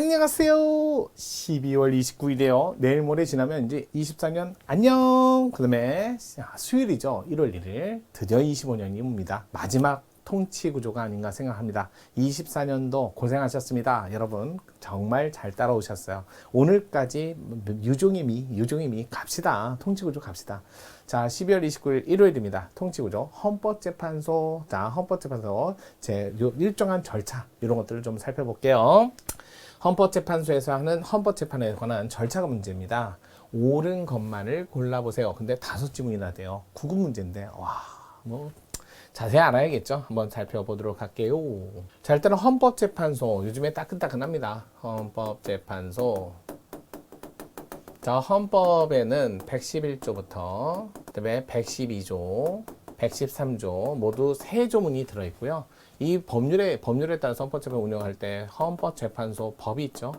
안녕하세요. 12월 29일이에요. 내일 모레 지나면 이제 24년 안녕. 그 다음에 수요일이죠. 1월 1일 드디어 25년이 옵니다. 마지막 통치 구조가 아닌가 생각합니다. 24년도 고생하셨습니다. 여러분 정말 잘 따라오셨어요. 오늘까지 유종의 미 갑시다. 통치 구조 갑시다. 자, 12월 29일 일요일입니다. 통치 구조 헌법재판소 자, 헌법재판소 제요 일정한 절차 이런 것들을 좀 살펴볼게요. 헌법재판소에서 하는 헌법재판에 관한 절차가 문제입니다. 옳은 것만을 골라보세요. 근데 다섯 지문이나 돼요. 구급 문제인데, 와, 뭐, 자세히 알아야겠죠? 한번 살펴보도록 할게요. 자, 일단은 헌법재판소. 요즘에 따끈따끈합니다. 헌법재판소. 자, 헌법에는 111조부터, 그 다음에 112조, 113조, 모두 세 조문이 들어있고요. 이 법률에, 법률에 따라서 헌법재판 운영할 때 헌법재판소 법이 있죠.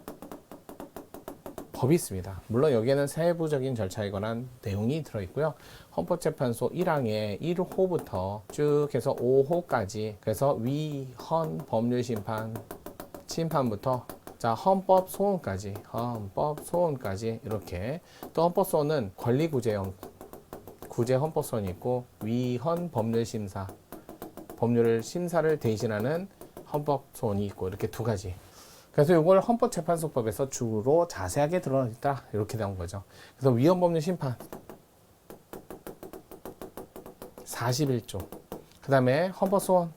법이 있습니다. 물론 여기에는 세부적인 절차에 관한 내용이 들어있고요. 헌법재판소 1항에 1호부터 쭉 해서 5호까지 그래서 위헌 법률심판 심판부터 자 헌법 소원까지 헌법 소원까지 이렇게 또 헌법 소원은 권리 구제형 구제 헌법 소원이 있고 위헌 법률 심사 법률을 심사를 대신하는 헌법 소원이 있고 이렇게 두 가지 그래서 이걸 헌법재판소법에서 주로 자세하게 드러났다 이렇게 나온 거죠. 그래서 위헌 법률 심판 41조 그 다음에 헌법소원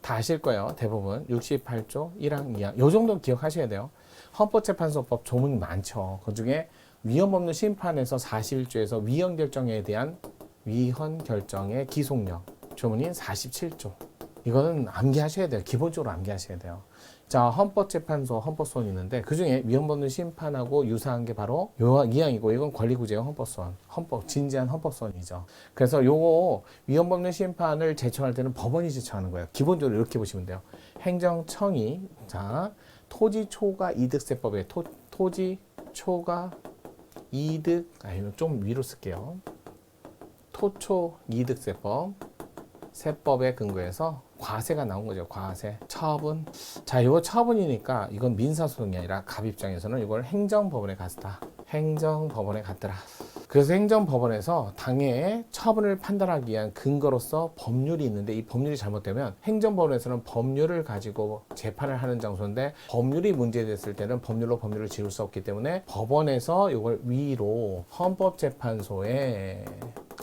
다 아실 거예요. 대부분 68조 1항 2항 요 정도 기억하셔야 돼요. 헌법재판소법 조문이 많죠. 그 중에 위헌 법률 심판에서 41조에서 위헌 결정에 대한 위헌 결정의 기속력 조문이 47조 이거는 암기하셔야 돼요. 기본적으로 암기하셔야 돼요. 자, 헌법재판소 헌법소원이 있는데 그 중에 위헌법률 심판하고 유사한 게 바로 요 이항이고 이건 권리구제형 헌법소원, 헌법 진지한 헌법소원이죠. 그래서 요거 위헌법률 심판을 제청할 때는 법원이 제청하는 거예요. 기본적으로 이렇게 보시면 돼요. 행정청이 자 토지 초과 이득세법에 토, 토지 초과 이득 아니 좀 위로 쓸게요. 토초 이득세법 세법에 근거해서 과세가 나온 거죠. 과세, 처분. 자, 이거 처분이니까 이건 민사소송이 아니라 갑 입장에서는 이걸 행정법원에 갔다. 행정법원에 갔더라. 그래서 행정법원에서 당해 처분을 판단하기 위한 근거로서 법률이 있는데 이 법률이 잘못되면 행정법원에서는 법률을 가지고 재판을 하는 장소인데 법률이 문제됐을 때는 법률로 법률을 지울 수 없기 때문에 법원에서 이걸 위로 헌법재판소에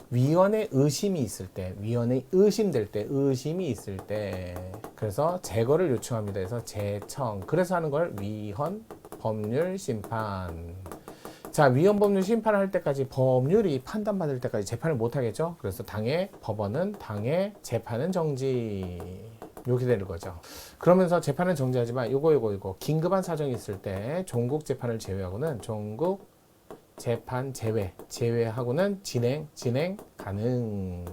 위원의 의심이 있을 때, 위원의 의심될 때, 의심이 있을 때, 그래서 제거를 요청합니다. 그래서 재청. 그래서 하는 걸 위헌 법률 심판. 자, 위헌 법률 심판을 할 때까지 법률이 판단받을 때까지 재판을 못 하겠죠. 그래서 당의 법원은 당의 재판은 정지. 이렇게 되는 거죠. 그러면서 재판은 정지하지만 요거 요거 요거 긴급한 사정이 있을 때 종국 재판을 제외하고는 종국 재판 제외 제외하고는 진행 진행 가능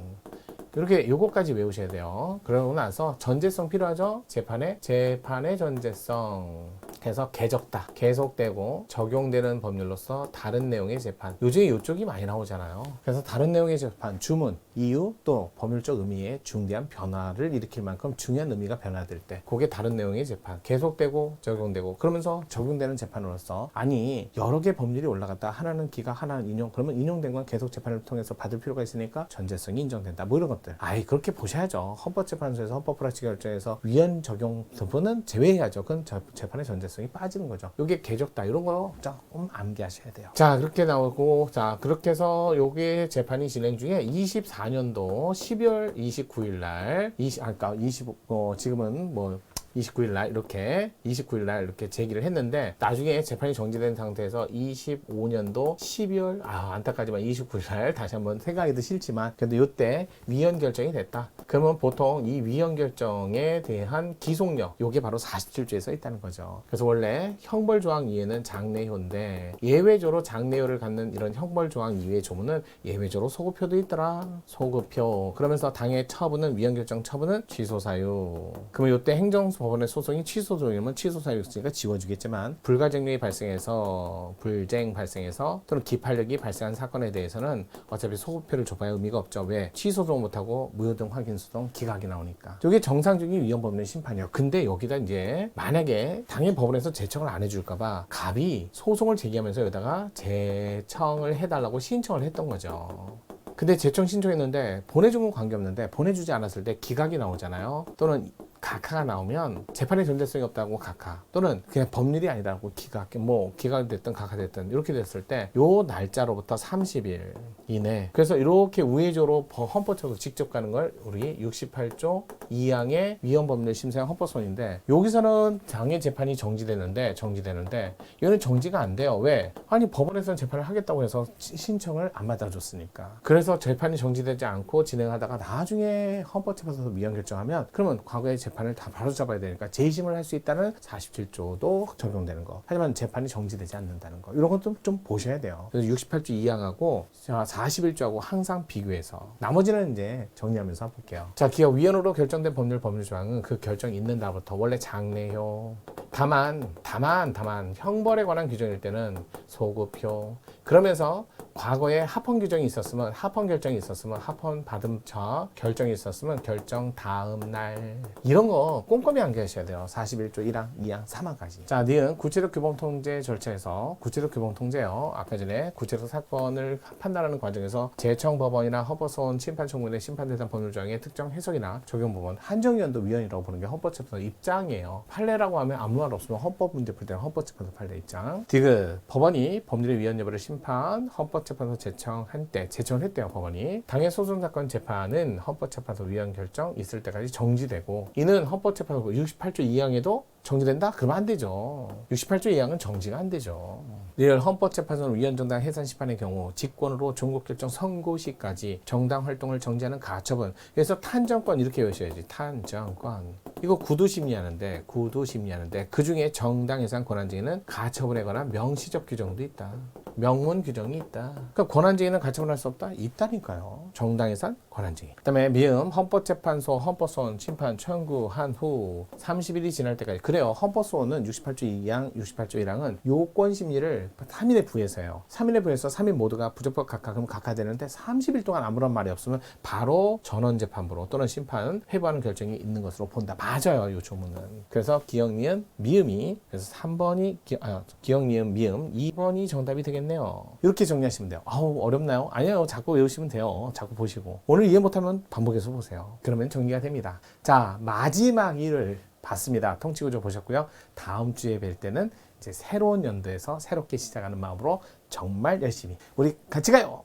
이렇게 요거까지 외우셔야 돼요 그러고 나서 전제성 필요하죠 재판의 재판의 전제성 그래서 계적다 계속되고 적용되는 법률로서 다른 내용의 재판. 요즘에 이쪽이 많이 나오잖아요. 그래서 다른 내용의 재판 주문 이유 또 법률적 의미에 중대한 변화를 일으킬 만큼 중요한 의미가 변화될 때 그게 다른 내용의 재판. 계속되고 적용되고 그러면서 적용되는 재판으로서 아니 여러 개 법률이 올라갔다. 하나는 기가 하나는 인용. 그러면 인용된 건 계속 재판을 통해서 받을 필요가 있으니까 전제성이 인정된다. 뭐 이런 것들. 아이 그렇게 보셔야죠. 헌법재판소에서 헌법불합치 결정에서 위헌 적용 부분은 제외해야죠. 그건 저- 재판의 전제성 이 빠지는 거죠. 요게 개적다. 이런 거 조금 암기하셔야 돼요. 자 그렇게 나오고 자 그렇게 해서 요게 재판이 진행 중에 24년도 12월 29일 날 20, 아까 25 어, 지금은 뭐 29일 날 이렇게 29일 날 이렇게 제기를 했는데 나중에 재판이 정지된 상태에서 25년도 12월 아 안타까지만 29일 날 다시 한번 생각하기도 싫지만 그래도 이때 위헌 결정이 됐다. 그러면 보통 이 위헌 결정에 대한 기속력 요게 바로 47조에 써 있다는 거죠. 그래서 원래 형벌 조항 이외는 장래효인데 예외적으로 장래효를 갖는 이런 형벌 조항 이외의 조문은 예외적으로 소급표도 있더라. 소급표. 그러면서 당의 처분은 위헌 결정 처분은 취소 사유. 그러면 이때 행정 법원의 소송이 취소 조이면 취소 사유가 있으니까 지워주겠지만 불가증력이 발생해서 불쟁 발생해서 또는 기판력이 발생한 사건에 대해서는 어차피 소급표를 줘봐야 의미가 없죠. 왜? 취소도 못하고 무효등 확인 소송 기각이 나오니까. 이게 정상적인 위헌법률 심판이에요. 근데 여기다 이제 만약에 당일 법원에서 제청을 안 해줄까봐 갑이 소송을 제기하면서 여기다가 제청을 해달라고 신청을 했던 거죠. 근데 제청 신청했는데 보내준 건 관계없는데 보내주지 않았을 때 기각이 나오잖아요. 또는 각하가 나오면 재판의 존재성이 없다고 각하 또는 그냥 법률이 아니라고 기각 뭐 기각이 됐든 각하 됐든 이렇게 됐을 때 요 날짜로부터 30일 이내. 그래서 이렇게 우회적으로 법- 헌법적으로 직접 가는 걸 우리 68조 2항의 위헌법률 심사형 헌법소인데 여기서는 장애 재판이 정지되는데 정지되는데 이거는 정지가 안 돼요. 왜? 아니 법원에서는 재판을 하겠다고 해서 시- 신청을 안 받아줬으니까. 그래서 재판이 정지되지 않고 진행하다가 나중에 헌법재판소에서 위헌 결정하면 그러면 과거의 재판 을 다 바로 잡아야 되니까 재심을 할 수 있다는 47조도 적용되는 거. 하지만 재판이 정지되지 않는다는 거. 이런 것도 좀 보셔야 돼요. 그래서 68조 2항하고 41조하고 항상 비교해서 나머지는 이제 정리하면서 볼게요. 자 기업 위헌으로 결정된 법률 법률 조항은 그 결정 있는 날부터 원래 장래효 다만 다만 다만 형벌에 관한 규정일 때는 소급효 그러면서 과거에 합헌 규정이 있었으면 합헌 결정이 있었으면 합헌 받음 저 결정이 있었으면 결정 다음 날. 이런 거 꼼꼼히 암기하셔야 돼요. 41조 1항 2항 3항까지. 자 니은 구체적 규범 통제 절차에서 구체적 규범 통제요. 아까 전에 구체적 사건을 판단하는 과정에서 재청 법원이나 허버소원 심판 청구인의 심판 대상 법률 조항의 특정 해석이나 적용 부분 한정위원도 위헌이라고 보는 게 헌법재판소 입장이에요. 판례라고 하면 아무 말 없으면 헌법 문제 풀 때는 헌법재판소 판례 입장 디귿 법원이 법률의 위헌 여부를 심판 헌법재판소 제청한 때 제청을 했대요 법원이 당해 소송 사건 재판은 헌법재판소 위헌 결정 있을 때까지 정지되고 이는 헌법재판소 68조 2항에도 정지된다? 그러면 안 되죠. 68조 2항은 정지가 안 되죠. 리얼 헌법재판소는 위헌정당 해산 심판의 경우 직권으로 종국 결정 선고 시까지 정당 활동을 정지하는 가처분. 그래서 탄정권 이렇게 외우셔야지. 탄정권. 이거 구도심리하는데 구도심리하는데 그 중에 정당 해산 권한쟁의는 가처분에 관한 명시적 규정도 있다. 명문 규정이 있다. 그러니까 권한쟁의는 가처분할 수 없다? 있다니까요. 정당 해산 권한쟁의. 그다음에 미음 헌법재판소 헌법소원 심판 청구한 후 30일이 지날 때까지 그래요. 헌법소원은 68조 2항, 68조 1항은 요건 심리를 3일에 부해서요. 3일에 부해서 3일 모두가 부적법 각하 그럼 각하되는데 30일 동안 아무런 말이 없으면 바로 전원 재판부로 또는 심판 회부하는 결정이 있는 것으로 본다. 맞아요. 요 조문은. 그래서 기억 니은 미음이 그래서 3번이 기, 아, 기억 니은 미음 2번이 정답이 되겠네요. 이렇게 정리하시면 돼요. 아우 어렵나요? 아니요. 자꾸 외우시면 돼요. 자꾸 보시고 오늘 이해 못하면 반복해서 보세요. 그러면 정리가 됩니다. 자 마지막 일을 봤습니다. 통치구조 보셨고요. 다음 주에 뵐 때는 이제 새로운 연도에서 새롭게 시작하는 마음으로 정말 열심히 우리 같이 가요.